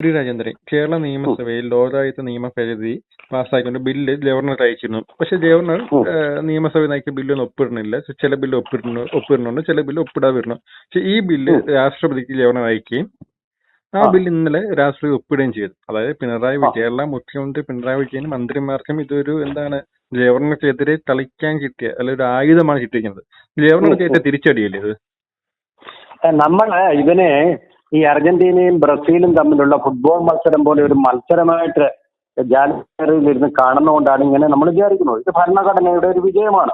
ശ്രീ രാജേന്ദ്രൻ കേരള നിയമസഭയിൽ ലോകായുക്ത നിയമപരിധി പാസ്സാക്കിക്കൊണ്ട് ബില്ല് ഗവർണർ അയച്ചിരുന്നു. പക്ഷെ ഗവർണർ നിയമസഭ നയിക്കുന്ന ബില്ലൊന്നും ഒപ്പിടുന്നില്ല. ചില ബില്ല് ഒപ്പിടുന്നു ഒപ്പിടുന്നുണ്ട് ചില ബില്ല് ഒപ്പിടാതെ വരുന്നു പക്ഷെ ഈ ബില്ല്. രാഷ്ട്രപതിക്ക് ഗവർണർ അയക്കുകയും ആ. ബില്ല് ഇന്നലെ രാഷ്ട്രപതി ഒപ്പിടുകയും ചെയ്തു. അതായത് പിണറായി കേരള മുഖ്യമന്ത്രി പിണറായി വിജയനും മന്ത്രിമാർക്കും ഇതൊരു എന്താണ് ഗവർണർക്കെതിരെ കളിക്കാൻ കിട്ടിയ അല്ലെ ഒരു ആയുധമാണ് കിട്ടിയിരിക്കുന്നത്. ഗവർണർക്ക് ഏറ്റ തിരിച്ചടിയല്ലേ ഇത്? നമ്മൾ ഇതിനെ ഈ അർജന്റീനയും ബ്രസീലും തമ്മിലുള്ള ഫുട്ബോൾ മത്സരം പോലെ ഒരു മത്സരമായിട്ട് ജാലിയറിൽ ഇരുന്ന് കാണുന്നതുകൊണ്ടാണ് ഇങ്ങനെ നമ്മൾ വിചാരിക്കുന്നത്. ഇത് ഭരണഘടനയുടെ ഒരു വിജയമാണ്.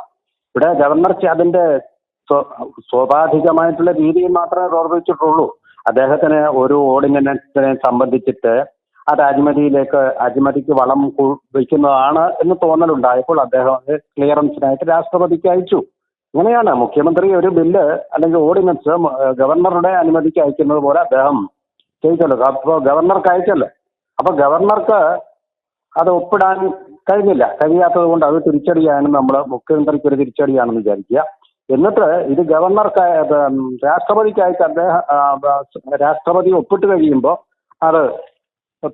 ഇവിടെ ഗവർണർ അതിന്റെ സ്വ- സ്വാഭാവികമായിട്ടുള്ള രീതിയിൽ മാത്രമേ പ്രവർത്തിച്ചിട്ടുള്ളൂ. അദ്ദേഹത്തിന് ഒരു ഓർഡിനൻസിനെ സംബന്ധിച്ചിട്ട് അത് അഴിമതിയിലേക്ക് അഴിമതിക്ക് വളം വയ്ക്കുന്നതാണ് എന്ന് തോന്നലുണ്ടായപ്പോൾ അദ്ദേഹം ക്ലിയറൻസിനായിട്ട് രാഷ്ട്രപതിക്ക് അയച്ചു. അങ്ങനെയാണ് മുഖ്യമന്ത്രി ഒരു ബില്ല് അല്ലെങ്കിൽ ഓർഡിനൻസ് ഗവർണറുടെ അനുമതിക്ക് അയക്കുന്നത് പോലെ അദ്ദേഹം ചെയ്തല്ലോ. അപ്പോൾ ഗവർണർക്ക് അയച്ചല്ലോ. അപ്പൊ ഗവർണർക്ക് അത് ഒപ്പിടാൻ കഴിഞ്ഞില്ല. കഴിയാത്തത് കൊണ്ട് അത് തിരിച്ചടിയാണ് നമ്മൾ മുഖ്യമന്ത്രിക്ക് ഒരു തിരിച്ചടിയാണെന്ന് വിചാരിക്കുക. എന്നിട്ട് ഇത് ഗവർണർക്ക് രാഷ്ട്രപതിക്ക് അയച്ച് അദ്ദേഹം രാഷ്ട്രപതി ഒപ്പിട്ട് കഴിയുമ്പോൾ അത്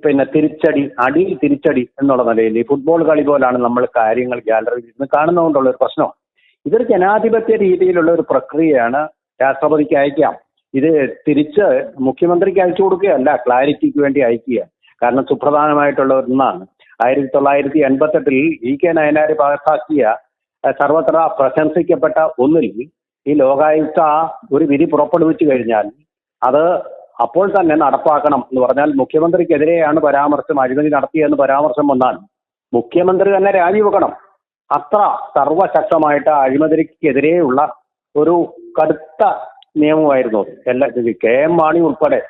പിന്നെ തിരിച്ചടി അടി തിരിച്ചടി എന്നുള്ള നിലയിൽ ഈ ഫുട്ബോൾ കളി പോലാണ് നമ്മൾ കാര്യങ്ങൾ ഗാലറിയിൽ ഇരുന്ന് കാണുന്നതുകൊണ്ടുള്ള ഒരു പ്രശ്നം ഇതൊരു ജനാധിപത്യ രീതിയിലുള്ള ഒരു പ്രക്രിയയാണ് രാഷ്ട്രപതിക്ക് അയക്കാം. ഇത് തിരിച്ച് മുഖ്യമന്ത്രിക്ക് അയച്ചു കൊടുക്കുകയല്ല ക്ലാരിറ്റിക്ക് വേണ്ടി അയക്കുക കാരണം സുപ്രധാനമായിട്ടുള്ള ഒന്നാണ്. ആയിരത്തി തൊള്ളായിരത്തി എൺപത്തെട്ടിൽ ഇ കെ നയനാർ പാസാക്കിയ സർവത്ര പ്രശംസിക്കപ്പെട്ട ഒന്നിൽ ഈ ലോകായുക്ത ഒരു വിധി പുറപ്പെടുവിച്ചു കഴിഞ്ഞാൽ അത് അപ്പോൾ തന്നെ നടപ്പാക്കണം എന്ന് പറഞ്ഞാൽ മുഖ്യമന്ത്രിക്കെതിരെയാണ് പരാമർശം അഴിമതി നടത്തിയെന്ന് പരാമർശം വന്നാൽ മുഖ്യമന്ത്രി തന്നെ രാജിവെക്കണം. അത്ര സർവശക്തമായിട്ട് അഴിമതിക്കെതിരെയുള്ള ഒരു കടുത്ത നിയമമായിരുന്നു. എല്ലാ കെ എം മാണി ഉൾപ്പെടെ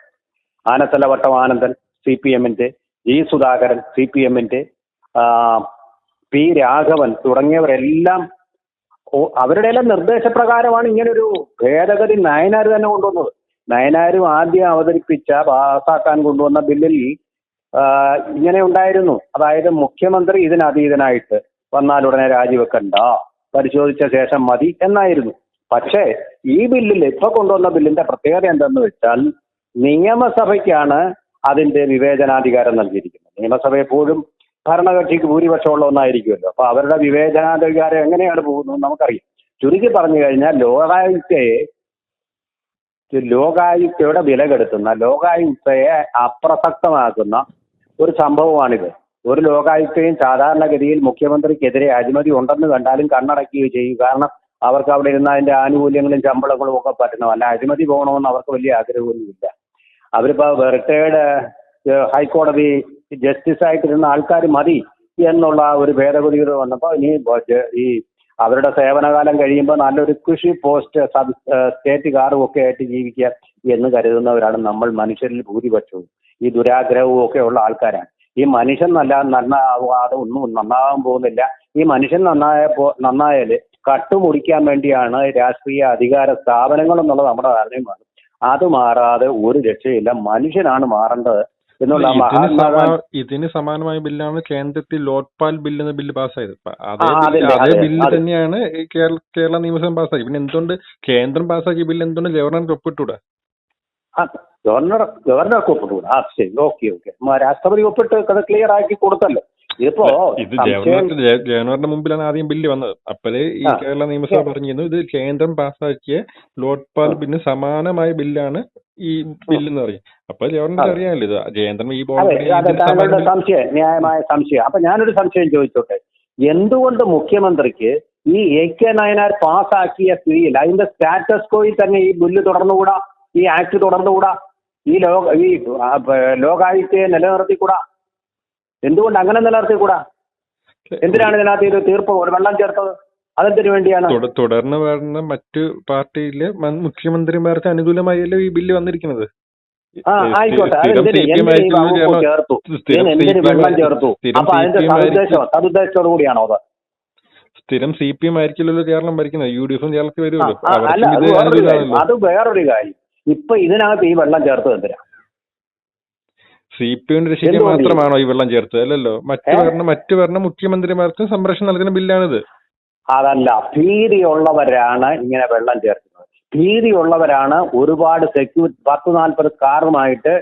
ആനത്തലവട്ടം ആനന്ദൻ സി പി എമ്മിന്റെ ജി സുധാകരൻ സി പി എമ്മിന്റെ പി രാഘവൻ തുടങ്ങിയവരെല്ലാം അവരുടെ എല്ലാം നിർദ്ദേശപ്രകാരമാണ് ഇങ്ങനൊരു ഭേദഗതി നയനാർ തന്നെ കൊണ്ടുവന്നത് നയനാരും ആദ്യം അവതരിപ്പിച്ച പാസാക്കാൻ കൊണ്ടുവന്ന ബില്ലിൽ ഇങ്ങനെ ഉണ്ടായിരുന്നു അതായത് മുഖ്യമന്ത്രി ഇതിനതീതനായിട്ട് വന്നാൽ ഉടനെ രാജിവെക്കണ്ട. പരിശോധിച്ച ശേഷം മതി എന്നായിരുന്നു. പക്ഷേ ഈ ബില്ലിൽ ഇപ്പൊ കൊണ്ടുവന്ന ബില്ലിന്റെ പ്രത്യേകത എന്തെന്ന് വെച്ചാൽ നിയമസഭയ്ക്കാണ് അതിന്റെ വിവേചനാധികാരം നൽകിയിരിക്കുന്നത്. നിയമസഭ എപ്പോഴും ഭരണകക്ഷിക്ക് ഭൂരിപക്ഷമുള്ള ഒന്നായിരിക്കുമല്ലോ. അപ്പൊ അവരുടെ വിവേചനാധികാരം എങ്ങനെയാണ് പോകുന്നത് നമുക്കറിയാം. ചുരുക്കി പറഞ്ഞു കഴിഞ്ഞാൽ ലോകായുക്തയെ ലോകായുക്തയുടെ വില കെടുത്തുന്ന ലോകായുക്തയെ അപ്രസക്തമാക്കുന്ന ഒരു സംഭവമാണിത്. ഒരു ലോകായുക്തയും സാധാരണഗതിയിൽ മുഖ്യമന്ത്രിക്കെതിരെ അഴിമതി ഉണ്ടെന്ന് കണ്ടാലും കണ്ണടക്കുകയോ ചെയ്യും. കാരണം അവർക്ക് അവിടെ ഇരുന്ന അതിന്റെ ആനുകൂല്യങ്ങളും ശമ്പളങ്ങളും ഒക്കെ പറ്റണം അല്ല അഴിമതി പോകണമെന്ന് അവർക്ക് വലിയ ആഗ്രഹമൊന്നുമില്ല. അവരിപ്പോ റിട്ടയർഡ് ഹൈക്കോടതി ജസ്റ്റിസ് ആയിട്ടിരുന്ന ആൾക്കാർ മതി എന്നുള്ള ഒരു ഭേദഗതികൾ വന്നപ്പോൾ ഇനി ഈ അവരുടെ സേവനകാലം കഴിയുമ്പോൾ നല്ലൊരു കൃഷി പോസ്റ്റ് സബ് സ്റ്റേറ്റ് കാറും ഒക്കെ ആയിട്ട് ജീവിക്കുക എന്ന് കരുതുന്നവരാണ് നമ്മൾ മനുഷ്യരിൽ ഭൂരിപക്ഷവും. ഈ ദുരാഗ്രഹവും ഒക്കെ ഉള്ള ആൾക്കാരാണ്. ഈ മനുഷ്യൻ നല്ല നന്നാവാതെ ഒന്നും നന്നാവാൻ പോകുന്നില്ല. ഈ മനുഷ്യൻ നന്നായ നന്നായാൽ കട്ടുമുടിക്കാൻ വേണ്ടിയാണ് രാഷ്ട്രീയ അധികാര സ്ഥാപനങ്ങൾ എന്നുള്ളത് നമ്മുടെ ധാരണയുമാണ്. അത് മാറാതെ ഒരു രക്ഷയില്ല. മനുഷ്യനാണ് മാറേണ്ടത് എന്നുള്ള ഇതിന് മഹാത്മാഗാന്ധി സമാ- ഇതിന് സമാനമായ ബില്ലാണ് കേന്ദ്രത്തിൽ ലോക്പാൽ ബില്ല് എന്ന ബില്ല് പാസ്സായത്. അതേ ബില്ല് അതേ ബില്ല് തന്നെയാണ് കേരള കേരള നിയമസഭ പാസ്സാക്കി പിന്നെ എന്തുകൊണ്ട് കേന്ദ്രം പാസ്സാക്കിയ ബില്ല് എന്തുകൊണ്ട് ഗവർണർക്ക് ഒപ്പിട്ടൂടാ? ഗവർണർ ഗവർണർക്ക് ഒപ്പിട്ടുകൂടാ? ആ ശരി ഓക്കെ ഓക്കെ. രാഷ്ട്രപതി ഒപ്പിട്ട് അത് ക്ലിയർ ആക്കി കൊടുത്തല്ലോ. ഇതിപ്പോ ഇത് ഗവർണറുടെ മുമ്പിലാണ് ആദ്യം ബില്ല് വന്നത്. അപ്പോഴേ ഈ കേരള നിയമസഭ പറഞ്ഞിരുന്നു ഇത് കേന്ദ്രം പാസ്സാക്കിയ ലോക്പാൽ ബില്ലിന് സമാനമായ ബില്ലാണ് ഈ ബില്ല് എന്ന് പറയും. അപ്പൊ ഗവർണർ. അറിയാമല്ലോ ഇത്. കേന്ദ്രം ഈ താങ്കളുടെ സംശയം ന്യായമായ സംശയം. അപ്പൊ ഞാനൊരു സംശയം ചോദിച്ചോട്ടെ? എന്തുകൊണ്ട് മുഖ്യമന്ത്രിക്ക് ഈ എ കെ നയനാർ പാസ്സാക്കിയ സ്ഥിതിയിൽ അതിന്റെ സ്റ്റാറ്റസ് കോയിൽ തന്നെ ഈ ബില്ല് തുടർന്നുകൂടാ? ഈ ആക്ട് തുടർന്നുകൂടാ? ഈ ലോക ഈ ലോകായുക്തയെ നിലനിർത്തിക്കൂടാ? എന്തുകൊണ്ട് അങ്ങനെ നിലനിർത്തിക്കൂടാ? എന്തിനാണ് ഇതിനകത്ത് ഇത് തീർപ്പ് ഒരു വെള്ളം ചേർത്തത്? അതെന്തിനു വേണ്ടിയാണ്? തുട- തുടർന്ന് വരുന്ന മറ്റു പാർട്ടിയിലെ മുഖ്യമന്ത്രിമാർക്ക് അനുകൂലമായല്ലോ ഈ ബില്ല് വന്നിരിക്കുന്നത്? ആ ആയിക്കോട്ടെ. എന്തിന് വെള്ളം ചേർത്തു? അപ്പൊ അതിന്റെ സതുദ്ദേശം സതുദ്ദേശത്തോടു കൂടിയാണോ അത്? സ്ഥിരം സി പി എം ആയിരിക്കില്ലല്ലോ കേരളം ഭരിക്കുന്നത്. യു ഡി എഫും കേരളത്തിൽ വരുമല്ലോ. അത് വേറൊരു കാര്യം. ഇപ്പൊ ഇതിനകത്ത് ഈ വെള്ളം ചേർത്തത് എന്തിനാ? സി പി എം രക്ഷിക്കാൻ മാത്രമാണോ ഈ വെള്ളം ചേർത്തത്? അല്ലല്ലോ. മറ്റു വരണ ഭരണ മറ്റു ഭരണ മുഖ്യമന്ത്രിമാർക്കും സംരക്ഷണം നൽകുന്ന ബില്ലാണിത്. അതല്ല ഭീതിയുള്ളവരാണ് ഇങ്ങനെ വെള്ളം ചേർക്കുന്നത്. ഭീതിയുള്ളവരാണ് ഒരുപാട് സെക്യൂരിറ്റി പത്ത് നാൽപ്പത് കാറുമായിട്ട്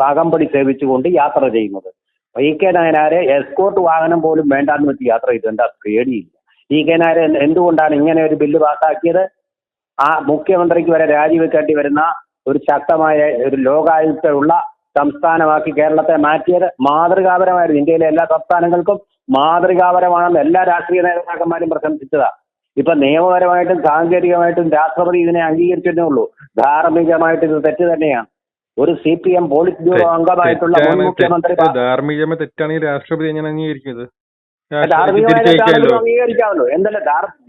കാകമ്പടി സേവിച്ചുകൊണ്ട് യാത്ര ചെയ്യുന്നത്. ഇ കെ നായനാരെ എസ്കോർട്ട് വാഹനം പോലും വേണ്ടാന്ന് വെച്ച് യാത്ര ചെയ്തു. എന്താ പേടിയില്ല. ഇ കെ നായരെ എന്തുകൊണ്ടാണ് ഇങ്ങനെ ഒരു ബില്ല് പാസ്സാക്കിയത്? ആ മുഖ്യമന്ത്രിക്ക് വരെ രാജിവെക്കേണ്ടി വരുന്ന ഒരു ശക്തമായ ഒരു ലോകായുക്തയുള്ള സംസ്ഥാനമാക്കി കേരളത്തെ മാറ്റിയത് മാതൃകാപരമായിരുന്നു. ഇന്ത്യയിലെ എല്ലാ സംസ്ഥാനങ്ങൾക്കും മാതൃകാപരമാണെന്ന് എല്ലാ രാഷ്ട്രീയ നേതാക്കന്മാരും പ്രശംസിച്ചതാ. ഇപ്പൊ നിയമപരമായിട്ടും സാങ്കേതികമായിട്ടും രാഷ്ട്രപതി ഇതിനെ അംഗീകരിച്ചതേ ഉള്ളൂ. ധാർമ്മികമായിട്ട് ഇത് തെറ്റ് തന്നെയാണ്. ഒരു C P M politburo അംഗമായിട്ടുള്ള മുൻ തെറ്റാണ് മുഖ്യമന്ത്രി ധാർമ്മികമായി തെറ്റാണെങ്കിൽ രാഷ്ട്രപതി എങ്ങനെ അംഗീകരിക്കുന്നത്? ധാർമ്മികമായിട്ട് അംഗീകരിക്കാമല്ലോ. എന്തല്ല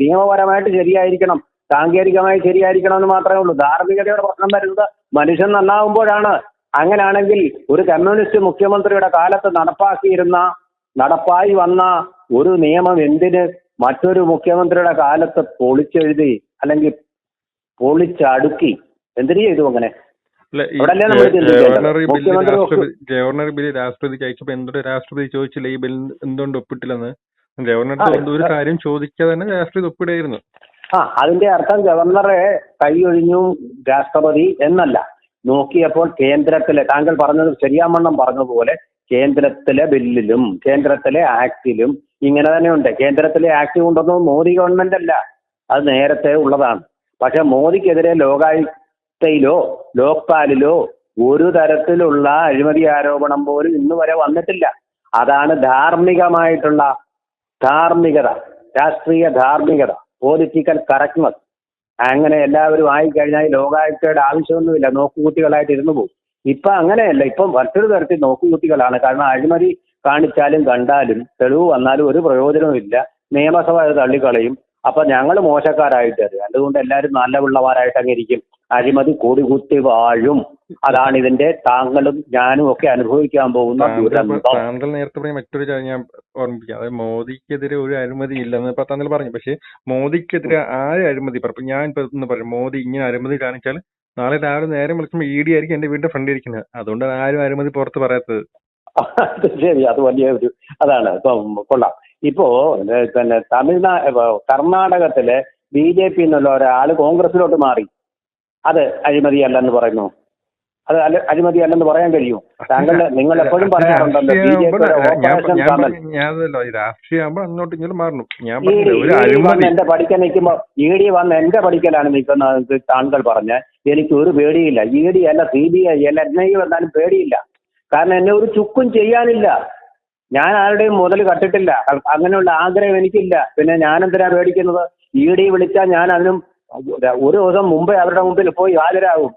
നിയമപരമായിട്ട് ശരിയായിരിക്കണം. സാങ്കേതികമായി ശരിയായിരിക്കണം എന്ന് മാത്രമേ ഉള്ളൂ. ധാർമ്മികതയുടെ പ്രശ്നം വരുന്നത് മനുഷ്യൻ നന്നാവുമ്പോഴാണ്. അങ്ങനെയാണെങ്കിൽ ഒരു കമ്മ്യൂണിസ്റ്റ് മുഖ്യമന്ത്രിയുടെ കാലത്ത് നടപ്പാക്കിയിരുന്ന നടപ്പായി വന്ന ഒരു നിയമം എന്തിന് മറ്റൊരു മുഖ്യമന്ത്രിയുടെ കാലത്ത് പൊളിച്ചെഴുതി അല്ലെങ്കിൽ പൊളിച്ചടുക്കി? എന്തിനു ചെയ്തു അങ്ങനെ? ഗവർണറി ഗവർണർ ബില്ല് രാഷ്ട്രപതിക്ക് അയച്ചപ്പോ എന്തുകൊണ്ട് രാഷ്ട്രപതി ചോദിച്ചില്ല? ഈ ബില്ല് എന്തുകൊണ്ട് ഒപ്പിട്ടില്ലെന്ന്. ഗവർണർ ഒരു കാര്യം ചോദിക്കാതെ തന്നെ രാഷ്ട്രപതി ഒപ്പിടായിരുന്നു ആ അതിന്റെ അർത്ഥം ഗവർണറെ കൈയൊഴിഞ്ഞു രാഷ്ട്രപതി എന്നല്ല. നോക്കിയപ്പോൾ കേന്ദ്രത്തിലെ താങ്കൾ പറഞ്ഞത് ശരിയാമണ്ണം പറഞ്ഞതുപോലെ കേന്ദ്രത്തിലെ ബില്ലിലും കേന്ദ്രത്തിലെ ആക്ടിലും ഇങ്ങനെ തന്നെയുണ്ട്. കേന്ദ്രത്തിലെ ആക്ട് കൊണ്ടൊന്നും മോദി ഗവൺമെന്റ് അല്ല അത് നേരത്തെ ഉള്ളതാണ്. പക്ഷെ മോദിക്കെതിരെ ലോകായുക്തയിലോ ലോക്പാലിലോ ഒരു തരത്തിലുള്ള അഴിമതി ആരോപണം പോലും ഇന്ന് വരെ വന്നിട്ടില്ല. അതാണ് ധാർമ്മികമായിട്ടുള്ള ധാർമ്മികത രാഷ്ട്രീയ ധാർമ്മികത. പൊളിറ്റിക്കൽ കറക്റ്റ്നസ് അങ്ങനെ എല്ലാവരും ആയിക്കഴിഞ്ഞാൽ കഴിഞ്ഞാൽ ലോകായുക്തയുടെ ആവശ്യമൊന്നുമില്ല. നോക്കുകൂട്ടികളായിട്ട് ഇരുന്നു പോകും. ഇപ്പൊ അങ്ങനെയല്ല. ഇപ്പം മറ്റൊരു തരത്തിൽ നോക്കുകൂട്ടികളാണ്. കാരണം അഴിമതി കാണിച്ചാലും കണ്ടാലും തെളിവ് വന്നാലും ഒരു പ്രയോജനവും നിയമസഭ അത് തള്ളിക്കളയും. അപ്പൊ ഞങ്ങൾ മോശക്കാരായിട്ട് അതുകൊണ്ട് എല്ലാവരും നല്ല പിള്ളമാരായിട്ട് അങ്ങ് ഇരിക്കും. അഴിമതി കൊടികുത്തി വാഴും. അതാണ് ഇതിന്റെ താങ്കളും ഞാനും ഒക്കെ അനുഭവിക്കാൻ പോകുന്ന താങ്കൾ നേരത്തെ പറഞ്ഞ മറ്റൊരു കാര്യം ഞാൻ ഓർമ്മിപ്പിക്കാം. അതായത് മോദിക്കെതിരെ ഒരു അഴിമതി ഇല്ലെന്ന് ഇപ്പൊ താങ്കൾ പറഞ്ഞു. പക്ഷെ മോദിക്കെതിരെ ആര് അഴിമതി പറഞ്ഞു ഞാൻ ഇപ്പൊ ഒന്ന് പറഞ്ഞു മോദി ഇങ്ങനെ അഴിമതി കാണിച്ചാൽ നാളെ രാവിലെ നേരെ വിളിക്കുമ്പോൾ ഇ ഡി ആയിരിക്കും എന്റെ വീടിന്റെ ഫ്രണ്ട് ഇരിക്കുന്നത്. അതുകൊണ്ടാണ് ആരും അഴിമതി പുറത്ത് പറയാത്തത്. ശരി. അത് വലിയ ഒരു അതാണ്. ഇപ്പം കൊള്ളാം. ഇപ്പോ പിന്നെ തമിഴ്നാട് കർണാടകത്തിലെ ബി ജെ പി എന്നുള്ള ഒരാൾ കോൺഗ്രസിലോട്ട് മാറി. അത് അഴിമതിയല്ലെന്ന് പറയുന്നു. അത് അല്ല അഴിമതി അല്ലെന്ന് പറയാൻ കഴിയും. താങ്കൾ നിങ്ങൾ എപ്പോഴും പറയാറുണ്ടല്ലോ ബി ജെ പിയുടെ ഞാൻ ഓപ്പറേഷൻ ഞാൻ കമൽ പറഞ്ഞ- ഞാൻ അതല്ല ഈ രാഷ്ട്രീയമാകുമ്പോൾ അങ്ങോട്ടും ഇങ്ങോട്ടും മാറണം ഞാൻ വന്ന് എന്റെ പഠിക്കാൻ നിൽക്കുമ്പോ ഇ ഡി വന്ന് എന്റെ പഠിക്കലാണ് നിൽക്കുന്നത് താങ്കൾ പറഞ്ഞ എനിക്ക് ഒരു പേടിയില്ല. ഇ ഡി അല്ല സി ബി ഐ അല്ല എൻ ഐ വന്നാലും പേടിയില്ല. കാരണം എന്നെ ഒരു ചുക്കും ചെയ്യാനില്ല. ഞാൻ ആരുടെയും മുതൽ കട്ടിട്ടില്ല. അങ്ങനെയുള്ള ആഗ്രഹം എനിക്കില്ല. പിന്നെ ഞാൻ എന്തിനാ പേടിക്കുന്നത്? ഇ ഡി വിളിച്ചാൽ ഞാൻ അതിനും ഒരു ദിവസം മുമ്പേ അവരുടെ മുമ്പിൽ പോയി ഹാജരാകും.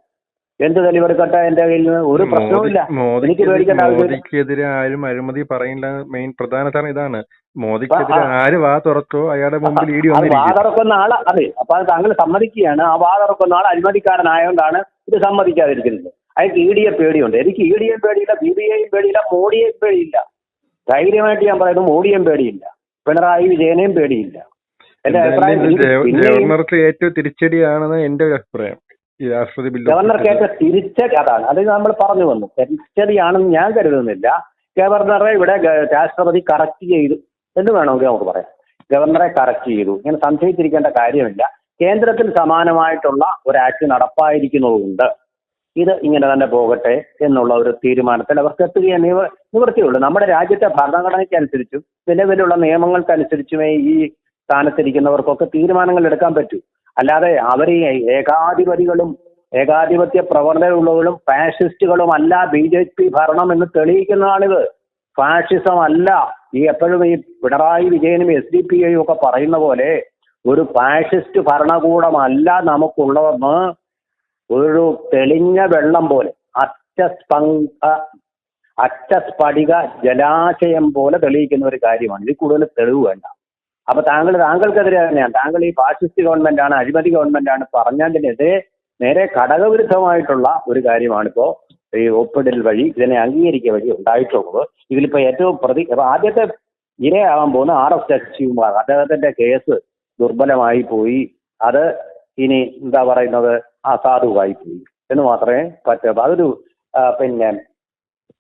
എന്ത് തെളിവെടുക്കട്ടെ എന്റെ കയ്യിൽ നിന്ന്? ഒരു പ്രശ്നവുമില്ല എനിക്ക് പേടിക്കേണ്ട ആവശ്യമില്ല. മോദിക്കെതിരെ ആരും അഴിമതി പറയില്ല. മെയിൻ പ്രധാന കാരണം ഇതാണ്. മോദിക്കെതിരെ ആര് വാ തുറക്കോ അയാളുടെ മുമ്പിൽ ഇടി വന്നിരിക്കും. വാതുറക്കുന്ന ആൾ അതെ. അപ്പൊ താങ്കൾ സമ്മതിക്കുകയാണ്. ആ വാതുറക്കുന്ന ആൾ അഴിമതിക്കാരനായതുകൊണ്ടാണ് ഇത് സമ്മതിക്കാതിരിക്കുന്നത്. അയാൾക്ക് ഇ ഡിയെ പേടിയുണ്ട്. എനിക്ക് ഇ ഡിയെ പേടിയില്ല ബി ബി ഐയും പേടിയില്ല മോഡിയെയും പേടിയില്ല. ധൈര്യമായിട്ട് ഞാൻ പറയുന്നത് മോഡിയെയും പേടിയില്ല. പിണറായി വിജയനെയും പേടിയില്ല. എന്റെ അഭിപ്രായം ഗവർണർക്ക് ഏറ്റവും തിരിച്ചടിയാണെന്ന് എന്റെ ഒരു അഭിപ്രായം. ഗവർണർ കേട്ട തിരിച്ച തിരിച്ചടി അതാണ്. അത് നമ്മൾ പറഞ്ഞു വന്നു. തിരിച്ചടിയാണെന്ന് ഞാൻ കരുതുന്നില്ല. ഗവർണറെ ഇവിടെ രാഷ്ട്രപതി കറക്റ്റ് ചെയ്തു എന്ന് വേണമെങ്കിൽ നമുക്ക് പറയാം. ഗവർണറെ കറക്റ്റ് ചെയ്തു. ഇങ്ങനെ സംശയിച്ചിരിക്കേണ്ട കാര്യമില്ല. കേന്ദ്രത്തിൽ സമാനമായിട്ടുള്ള ഒരു ആക്ട് നടപ്പായിരിക്കുന്നതുകൊണ്ട് ഇത് ഇങ്ങനെ തന്നെ പോകട്ടെ എന്നുള്ള ഒരു തീരുമാനത്തിൽ അവർക്ക് എത്തുകയെ നിവ നിവൃത്തിയുള്ളൂ. നമ്മുടെ രാജ്യത്തെ ഭരണഘടനയ്ക്കനുസരിച്ചും നിലവിലുള്ള നിയമങ്ങൾക്കനുസരിച്ചുമേ ഈ സ്ഥാനത്തിരിക്കുന്നവർക്കൊക്കെ തീരുമാനങ്ങൾ എടുക്കാൻ പറ്റൂ. അല്ലാതെ അവർ ഏകാധിപതികളും ഏകാധിപത്യ പ്രവണതയുള്ളവരും ഫാഷിസ്റ്റുകളും അല്ല ബി ജെ പി ഭരണം എന്ന് തെളിയിക്കുന്നതാണിത് ഫാഷിസം അല്ല ഈ എപ്പോഴും ഈ പിണറായി വിജയനും എസ് ഡി പി ഐയും ഒക്കെ പറയുന്ന പോലെ ഒരു ഫാഷിസ്റ്റ് ഭരണകൂടമല്ല നമുക്കുള്ളതെന്ന് ഒരു തെളിഞ്ഞ വെള്ളം പോലെ അറ്റസ്പങ്ക അറ്റസ്ഫടിക അറ്റ സ്ഫടിക ജലാശയം പോലെ തെളിയിക്കുന്ന ഒരു കാര്യമാണ്. ഇതിൽ കൂടുതൽ തെളിവ് വേണ്ട. അപ്പൊ താങ്കൾ താങ്കൾക്കെതിരെ തന്നെയാണ്. താങ്കൾ ഈ ഫാഷിസ്റ്റ് ഗവൺമെന്റ് ആണ് അഴിമതി ഗവൺമെന്റ് ആണ് പറഞ്ഞതിനെതിരെ നേരെ ഘടകവിരുദ്ധമായിട്ടുള്ള ഒരു കാര്യമാണിപ്പോ ഈ ഒപ്പിടൽ വഴി ഇതിനെ അംഗീകരിക്കുക വഴി ഉണ്ടായിട്ടുള്ളത്. ഇതിലിപ്പോ ഏറ്റവും പ്രതി ആദ്യത്തെ ഇരയാവാൻ പോകുന്ന ആർ എസ് ശിവകുമാർ അദ്ദേഹത്തിന്റെ കേസ് ദുർബലമായി പോയി. അത് ഇനി എന്താ പറയുന്നത്? അസാധുവായി പോയി. എന്ന് മാത്രമേ പറ്റൂ. അപ്പൊ അതൊരു പിന്നെ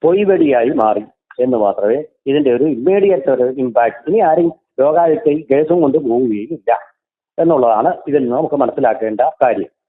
പൊയ്വെടിയായി മാറി എന്ന് മാത്രമേ ഇതിന്റെ ഒരു ഇമ്മീഡിയറ്റ് ഒരു ഇമ്പാക്ട് ഇനി ആരും ലോകായുക്തയിൽ കേസും കൊണ്ട് പോവുകയും ഇല്ല. എന്നുള്ളതാണ് ഇതിൽ നിന്ന് നമുക്ക് മനസ്സിലാക്കേണ്ട കാര്യം.